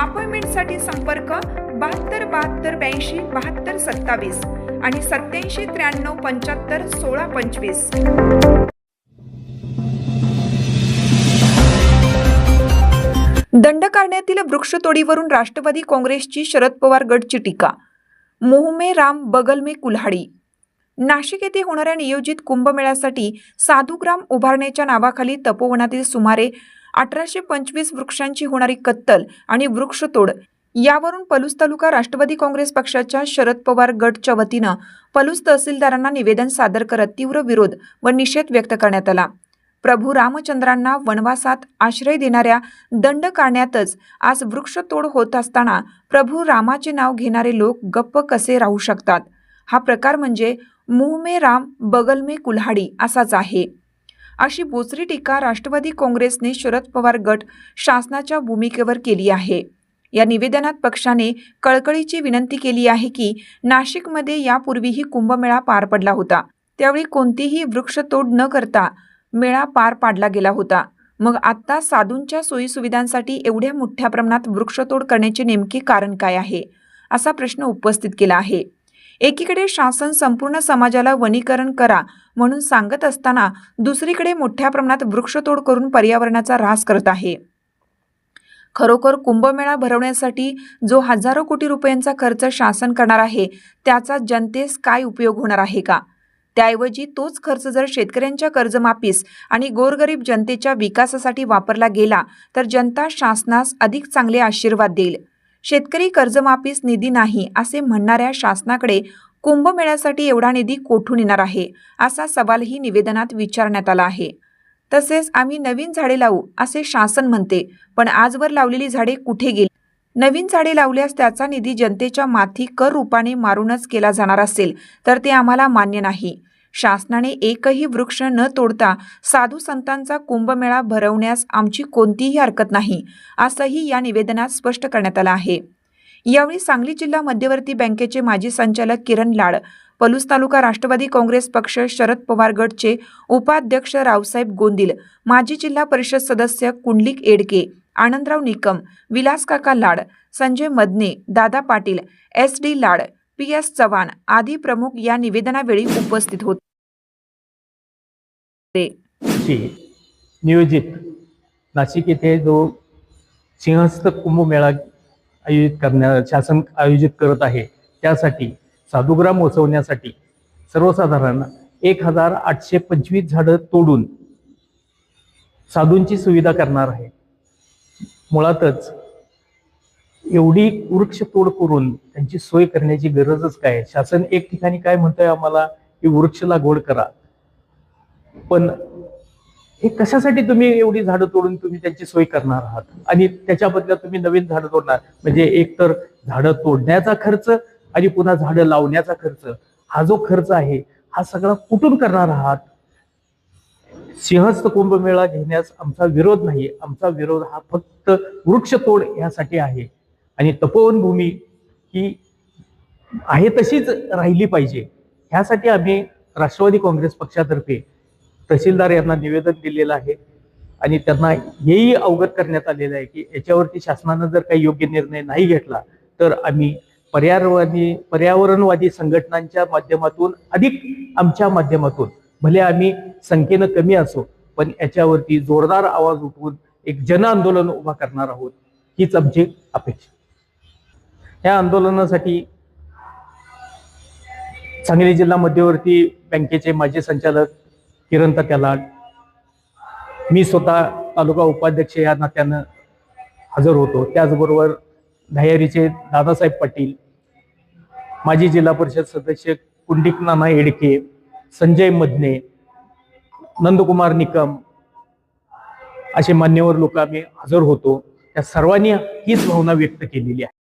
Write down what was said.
अपॉइंटमेंटसाठी संपर्क बहात्तर बहात्तर ब्याऐंशी बहात्तर सत्तावीस आणि सत्याऐंशी त्र्याण्णव पंच्याहत्तर सोळा पंचवीस. दंडकारण्यातील वृक्षतोडीवरून राष्ट्रवादी काँग्रेसची शरद पवार गटची टीका. मोहमे राम बगलमे कुल्हाडी. नाशिक येथे होणाऱ्या नियोजित कुंभमेळ्यासाठी साधुग्राम उभारण्याच्या नावाखाली तपोवनातील सुमारे अठराशे पंचवीस वृक्षांची होणारी कत्तल आणि वृक्षतोड यावरून पलूस तालुका राष्ट्रवादी काँग्रेस पक्षाच्या शरद पवार गटच्या वतीनं पलूस तहसीलदारांना निवेदन सादर करत तीव्र विरोध व निषेध व्यक्त करण्यात आला. प्रभू रामचंद्रांना वनवासात आश्रय देणाऱ्या दंड काढण्यातच आज वृक्षतोड होत असताना प्रभू रामाचे नाव घेणारे लोक गप्प कसे राहू शकतात? हा प्रकार म्हणजे मुह मे राम बगल मे कुल्हाडी असाच आहे. अशी बोचरी टीका राष्ट्रवादी काँग्रेसने शरद पवार गट शासनाच्या भूमिकेवर केली आहे. या निवेदनात पक्षाने कळकळीची विनंती केली आहे की नाशिकमध्ये यापूर्वीही कुंभमेळा पार पडला होता. त्यावेळी कोणतीही वृक्षतोड न करता मेळा पार पाडला गेला होता. मग आत्ता साधूंच्या सोयीसुविधांसाठी एवढ्या मोठ्या प्रमाणात वृक्षतोड करण्याचे नेमके कारण काय आहे? असा प्रश्न उपस्थित केला आहे. एकीकडे शासन संपूर्ण समाजाला वनीकरण करा म्हणून सांगत असताना दुसरीकडे मोठ्या प्रमाणात वृक्षतोड करून पर्यावरणाचा ऱ्हास करत आहे. खरोखर कुंभमेळा भरवण्यासाठी जो हजारो कोटी रुपयांचा खर्च शासन करणार आहे त्याचा जनतेस काय उपयोग होणार आहे का? त्याऐवजी तोच खर्च जर शेतकऱ्यांच्या कर्जमाफीस आणि गोरगरीब जनतेच्या विकासासाठी वापरला गेला तर जनता शासनास अधिक चांगले आशीर्वाद देईल. शेतकरी कर्जमाफीस निधी नाही असे म्हणणाऱ्या शासनाकडे कुंभमेळ्यासाठी एवढा निधी कोठून येणार आहे असा सवालही निवेदनात विचारण्यात आला आहे. तसेच आम्ही नवीन झाडे लावू असे शासन म्हणते पण आजवर लावलेली झाडे कुठे गेली? नवीन झाडे लावल्यास त्याचा निधी जनतेच्या माथी कर रूपाने मारूनच केला जाणार असेल तर ते आम्हाला मान्य नाही. शासनाने एकही वृक्ष न तोडता साधू संतांचा कुंभमेळा भरवण्यास आमची कोणतीही हरकत नाही असंही या निवेदनात स्पष्ट करण्यात आलं आहे. यावेळी सांगली जिल्हा मध्यवर्ती बँकेचे माजी संचालक किरण लाड पलूस तालुका राष्ट्रवादी काँग्रेस पक्ष शरद पवार गटचे उपाध्यक्ष रावसाहेब गोंदिल माजी जिल्हा परिषद सदस्य कुंडलिक एडके आनंदराव निकम विलास काका Lad Sanjay Madane Dada Patil S D Lad P S Chavan आदी प्रमुख या निवेदनावेळी उपस्थित होते. असते नियोजित. नाशिक येथे जो सिंहस्थ कुंभमेळा आयोजित करण्या शासन आयोजित करत आहे त्यासाठी साधुग्राम वसवण्यासाठी सर्वसाधारण एक हजार आठशे पंचवीस झाडं तोडून साधूंची सुविधा करणार आहे. मुळातच एवढी वृक्ष तोड करून त्यांची सोय करण्याची गरजच काय? शासन एक ठिकाणी काय म्हणतंय आम्हाला? की वृक्ष लागवड करा. पण हे कशासाठी तुम्ही एवढी झाडं तोडून तुम्ही त्यांची सोय करणार आहात? आणि त्याच्या बदल्यात तुम्ही नवीन झाडं तोडणार. म्हणजे एक तर झाडं तोडण्याचा खर्च आणि पुन्हा झाडं लावण्याचा खर्च. हा जो खर्च आहे हा सगळा कुठून करणार आहात? सिंहस्थ कुंभमेळा घेण्यास आमचा विरोध नाही. आमचा विरोध हा फक्त वृक्षतोड यासाठी आहे. आणि तपोवन भूमी ही आहे तशीच राहिली पाहिजे. ह्यासाठी आम्ही राष्ट्रवादी काँग्रेस पक्षातर्फे तहसीलदार यांना निवेदन दिलेलं आहे आणि त्यांना हेही अवगत करण्यात आलेलं आहे की याच्यावरती शासनानं जर काही योग्य निर्णय नाही घेतला तर आम्ही पर्यावरणी पर्यावरणवादी संघटनांच्या माध्यमातून अधिक आमच्या माध्यमातून भले आम्ही संख्येनं कमी असो पण याच्यावरती जोरदार आवाज उठवून एक जन आंदोलन उभा करणार आहोत हीच आमची अपेक्षा. या आंदोलनासाठी सांगली जिल्हा मध्यवर्ती बँकेचे माजी संचालक किरण तक्यालाड मी स्वतः तालुका उपाध्यक्ष या नात्यानं हजर होतो. त्याचबरोबर धायारीचे दादासाहेब पाटील माजी जिल्हा परिषद सदस्य कुंडिक नाना एडके संजय मधने नंदकुमार निकम असे मान्यवर लोक आम्ही हजर होतो. त्या सर्वांनी हीच भावना व्यक्त केलेली आहे.